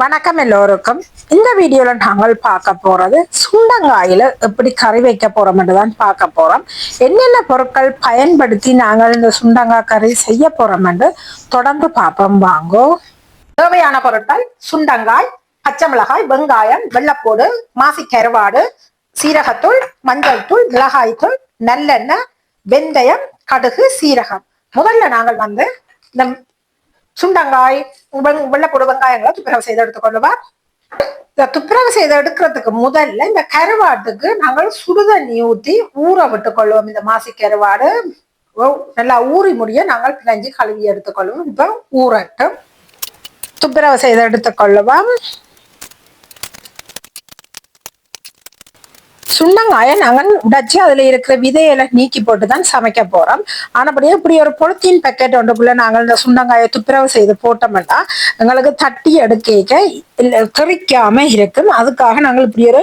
வணக்கம் எல்லோருக்கும். இந்த வீடியோல நாங்கள் பார்க்க போறது சுண்டங்காயில எப்படி கறி வைக்க போறோம்னு தான் பார்க்க போறோம். என்னென்ன பொருட்கள் பயன்படுத்தி நாங்கள் இந்த சுண்டங்காய் கறி செய்ய போறோம்னு தொடர்ந்து பார்ப்போம். வாங்கோ. தேவையான பொருட்கள் சுண்டங்காய் பச்சை மிளகாய் வெங்காயம் வெள்ளப்பூடு மாசி கருவாடு சீரகத்தூள் மஞ்சள் தூள் மிளகாய் தூள் நல்லெண்ணெய் வெந்தயம் கடுகு சீரகம். முதல்ல நாங்கள் வந்து இந்த சுண்டங்காய் வெள்ளப்பூடு வெங்காயங்களை துப்புரவு செய்து எடுத்துக்கொள்ளுவா. இந்த துப்புரவு செய்து எடுக்கிறதுக்கு முதல்ல இந்த கருவாட்டுக்கு நாங்கள் சுடுதண்ணி ஊற்றி ஊற விட்டு கொள்வோம். இந்த மாசி கருவாடு. நல்லா ஊறி முடிய நாங்கள் பிணைஞ்சு கழுவி எடுத்துக்கொள்வோம். இப்போ ஊறட்டும். துப்புரவு செய்து எடுத்துக்கொள்ளுவோம் சுண்டங்காயை நாங்கள் உடைச்சு அதில் இருக்கிற விதையெல்லாம் நீக்கி போட்டு தான் சமைக்க போகிறோம் ஆனபடியே இப்படி ஒரு பொலித்தீன் பேக்கெட் ஒன்றுக்குள்ளே நாங்கள் இந்த சுண்டங்காயை துப்புரவு செய்து போட்டோம்னா எங்களுக்கு தட்டி எடுக்க இல்லை தெறிக்காம இருக்கும். அதுக்காக நாங்கள் இப்படி ஒரு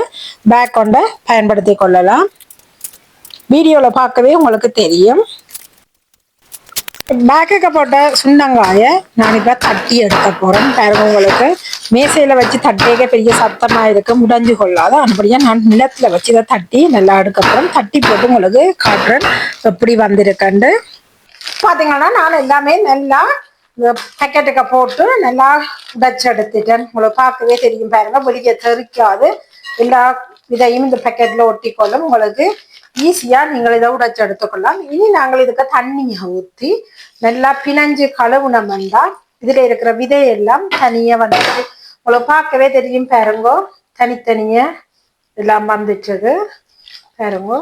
பேக் கொண்ட பயன்படுத்தி கொள்ளலாம். வீடியோவில் பார்க்கவே உங்களுக்கு தெரியும். பேக்குக்கு போட்ட சுண்டங்காயை நான் இப்போ தட்டி எடுக்க போறேன். பாருங்க உங்களுக்கு. மேசையில வச்சு தட்டியக்க பெரிய சத்தமா இருக்கு முடஞ்சு கொள்ளாத. அப்படியே நான் நிலத்துல வச்சு இதை தட்டி நல்லா எடுக்க போறேன். தட்டி போட்டு உங்களுக்கு காட்டுறேன். எப்படி வந்திருக்கண்டு பாத்தீங்கன்னா நான் எல்லாமே நல்லா பேக்கெட்டுக்கு போட்டு நல்லா உடைச்சு எடுத்துட்டேன் உங்களுக்கு பார்க்கவே தெரியும். பாருங்க வெளியே தெறிக்காது. எல்லா இதையும் இந்த பேக்கெட்ல ஒட்டிக்கொள்ளும். உங்களுக்கு ஈஸியாக நீங்கள் இதை உடைச்சு எடுத்துக்கொள்ளலாம். இனி நாங்கள் இதுக்கு தண்ணியை ஊற்றி நல்லா பிணைஞ்சு கழுவுனோம்னா இதுல இருக்கிற விதையெல்லாம் தனியாக வந்துச்சு உங்களுக்கு பார்க்கவே தெரியும் பாருங்கோ. தனித்தனியாக எல்லாம் வந்துச்சுது பாருங்கோ.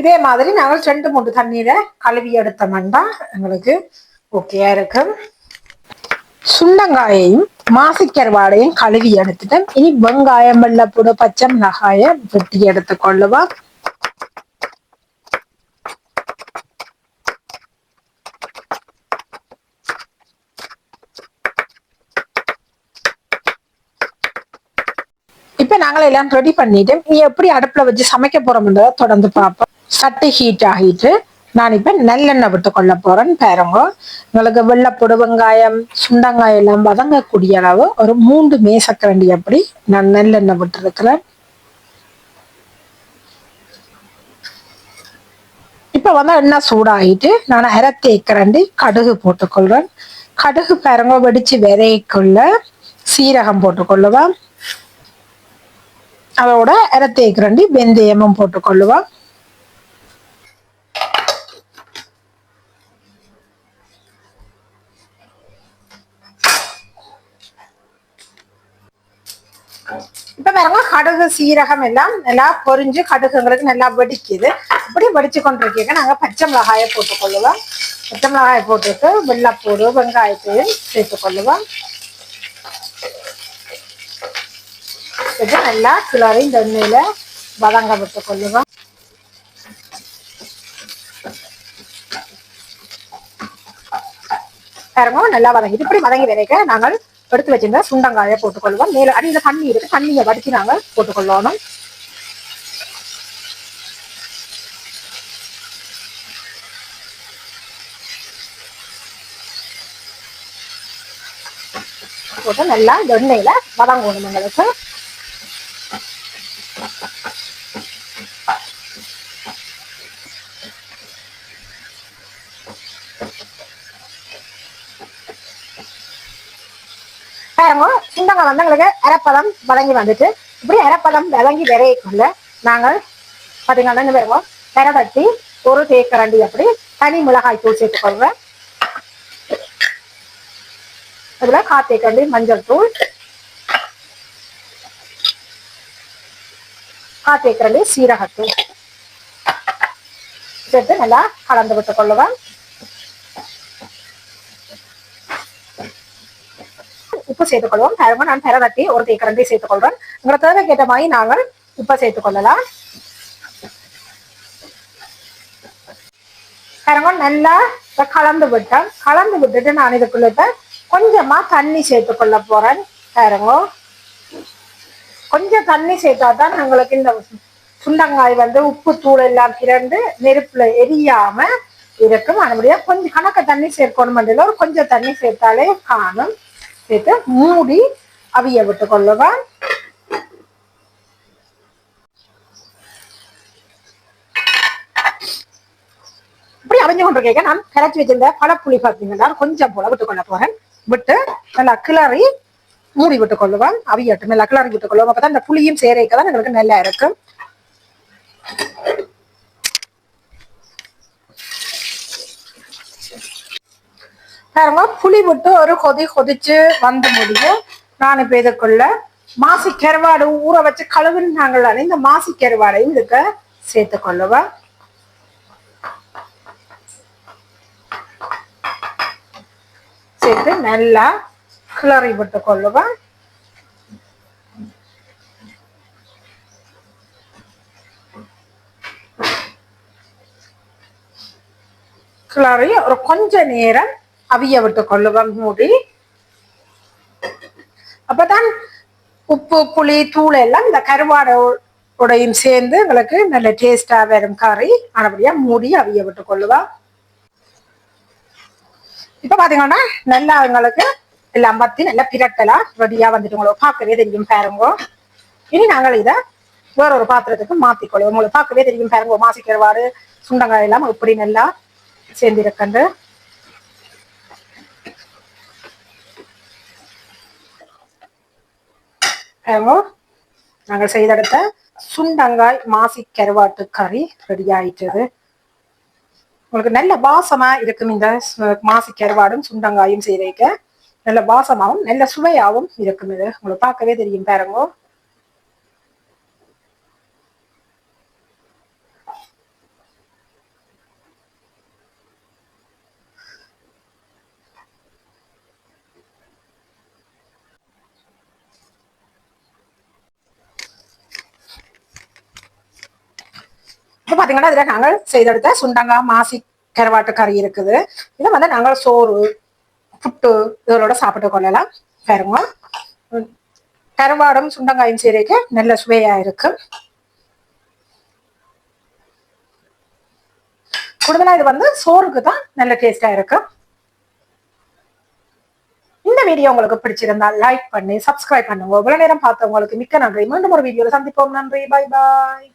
இதே மாதிரி நாங்கள் ரெண்டு மூன்று தண்ணீரை கழுவி எடுத்தோம்னா எங்களுக்கு ஓகேயா இருக்கும் சுண்டங்காயையும் மாசிக்கருவாடையும் கழுவி எடுத்துட்டேன் இனி வெங்காயம் வெள்ளப்பூடு பச்சை மிளகாய வெட்டி எடுத்துக்கொள்ளுவோம் இப்ப நாங்கள் எல்லாம் ரெடி பண்ணிட்டு நீ எப்படி அடுப்புல வச்சு சமைக்க போறோம்ன்றத தொடர்ந்து பார்ப்போம். சட்டு ஹீட் ஆகிட்டு நான் இப்ப நல்லெண்ணெய் விட்டு கொள்ள போறேன் பாருங்க. உங்களுக்கு வெள்ளைப்பொடு வெங்காயம் சுண்டங்காயம் எல்லாம் வதங்கக்கூடிய அளவு ஒரு மூன்று மேசக்கரண்டி அப்படி நான் நல்லெண்ணெய் விட்டுருக்கிறேன். இப்போ இப்ப வந்து எண்ணெய் சூடாகிட்டு நான் அரை தேக்கரண்டி கடுகு போட்டுக்கொள்வேன் கடுகு பாருங்க வெடிச்சு விதைக்குள்ள சீரகம் போட்டுக்கொள்ளுவேன் அதோட அரை வெந்தயமும் போட்டுக்கொள்ளுவோம் பாருங்க கடுகு சீரகம் எல்லாம் நல்லா பொரிஞ்சு கடுகுங்களுக்கு நல்லா வெடிக்குது. இப்படி வெடிச்சு கொண்டிருக்கீங்க. நாங்கள் பச்சை மிளகாயை போட்டுக்கொள்ளுவோம். பச்சை மிளகாயை போட்டுட்டு வெள்ளைப்பூடு வெங்காயத்தையும் சேர்த்துக்கொள்ளுவோம். இது நல்லா கிளறி இந்த எண்ணெயில் வதங்க விட்டு கொள்ளுவோம் பாருங்க நல்லா வதங்கிட்டு இப்படி வதங்கி வரைக்க நாங்கள் எடுத்து வச்சிருந்த சுண்டங்காயை போட்டுக்கொள்வோம் மேலே அடியில் தண்ணி இருக்கு. தண்ணியை வடித்து நாங்கள் போட்டுக்கொள்ளணும் போட்டு நல்லா இந்த எண்ணெயில வதங்கணும் எங்களுக்கு. பாருங்க சுண்டங்காய் வந்து எங்களுக்கு வந்துட்டு இப்படி இறப்பதம் வழங்கி விரையக்குள்ள நாங்கள் பார்த்தீங்கன்னா என்ன பாருங்க பெரை ஒரு தேக்கரண்டி அப்படி தனி மிளகாய் தூள் சேர்த்துக்கொள்வேன் அதுல காத்தேக்கரண்டி மஞ்சள் தூள். காத்தேக்கரண்டி சீரகத்தூள். சேர்த்து நல்லா கலந்து விட்டுக் கொள்ளுவேன். உப்பு சேர்த்துக் கொள்வோம் நான் பெரவட்டி ஒரு தேக்கரண்டி சேர்த்துக் உங்களை தேவைக்கு மாதிரி நாங்கள் உப்பை சேர்த்துக் கொள்ளலாம் நல்லா கலந்து விட்டேன். கலந்து விட்டுட்டு நான் இதுக்குள்ள கொஞ்சமா தண்ணி சேர்த்துக் கொள்ள போறேன். பாருங்க. கொஞ்சம் தண்ணி சேர்த்தா தான் எங்களுக்கு இந்த சுண்டங்காய் வந்து உப்பு தூள் எல்லாம் திரண்டு நெருப்புல எரியாம இருக்கும். அதுபடியா கொஞ்சம் கணக்க தண்ணி சேர்க்கணும் ஒரு கொஞ்சம் தண்ணி சேர்த்தாலே காணும். சேர்த்து மூடி அவிய விட்டு கொள்ளுவேன். இப்படி அவிஞ்சு கொண்டிருக்கேன் நான் கரைச்சி வச்சிருந்த பழப்புளி பார்த்தீங்கன்னா கொஞ்சம் போல விட்டு கொள்ள போறேன். விட்டு நல்லா கிளறி மூடி விட்டு கொள்ளுவேன். அவியட்டும் நல்லா கிளறி விட்டு கொள்ளுவோம் அப்பதான் இந்த புளியும் சேரைக்கு தான் எங்களுக்கு நல்லா இருக்கும். பாருங்க புளி விட்டு ஒரு கொதி கொதிச்சு வந்த முடியும். நான் இப்போ இதுக்குள்ள மாசி கருவாடு ஊற வச்சு கழுவுனாங்களே இந்த மாசி கருவாடையும் இதுக்கு சேர்த்து கொள்ளுவேன். சேர்த்து நல்லா கிளறி விட்டு கொள்ளுவேன். கிளறி ஒரு கொஞ்ச நேரம் அவிய விட்டு கொள்ளுவேன் மூடி. அப்பதான் உப்பு புளி தூள் எல்லாம் இந்த கருவாடோடையும் சேர்ந்து எங்களுக்கு நல்ல டேஸ்டா வரும் கறி. ஆனபடியா மூடி அவிய விட்டு கொள்ளுவா. இப்ப பாத்தீங்கன்னா நல்லா எங்களுக்கு எல்லாம் பத்தி நல்லா பிரட்டலா ரெடியா வந்துட்டு உங்களுக்கு பார்க்கவே தெரியும் பாருங்க. இனி நாங்கள் இதை வேற ஒரு பாத்திரத்துக்கு மாத்திக்கொள்வோம். உங்களுக்கு பார்க்கவே தெரியும் பாருங்க மாசி கருவாடு சுண்டங்காய் எல்லாம் இப்படி நல்லா சேர்ந்திருக்கின்ற நாங்கள் செய்தெடுத்த சுண்டங்காய் மாசி கருவாட்டு கறி ரெடி ஆயிட்டது. உங்களுக்கு நல்ல பாசமா இருக்கும் இந்த மாசி கருவாடும் சுண்டங்காயும் செய்திருக்க நல்ல பாசமாகவும் நல்ல சுவையாகவும் இருக்கும் இது. உங்களுக்கு பார்க்கவே தெரியும் பாருங்க. இப்போ பார்த்தீங்கன்னா இதில் நாங்கள் செய்தெடுத்த சுண்டங்காய் மாசி கருவாட்டு கறி இருக்குது. இதை வந்து நாங்கள் சோறு புட்டு இதோட சாப்பிட்டு கொள்ளலாம். பாருங்க. கருவாடும் சுண்டங்காயும் சீரைக்கு நல்ல சுவையா இருக்கு. கூடுதலாக இது வந்து சோறுக்கு தான் நல்ல டேஸ்டா இருக்கு. இந்த வீடியோ உங்களுக்கு பிடிச்சிருந்தா லைக் பண்ணி சப்ஸ்கிரைப் பண்ணுங்க. இவ்வளவு நேரம் பார்த்தவங்களுக்கு மிக்க நன்றி. மீண்டும் ஒரு வீடியோல சந்திப்போம். நன்றி. Bye bye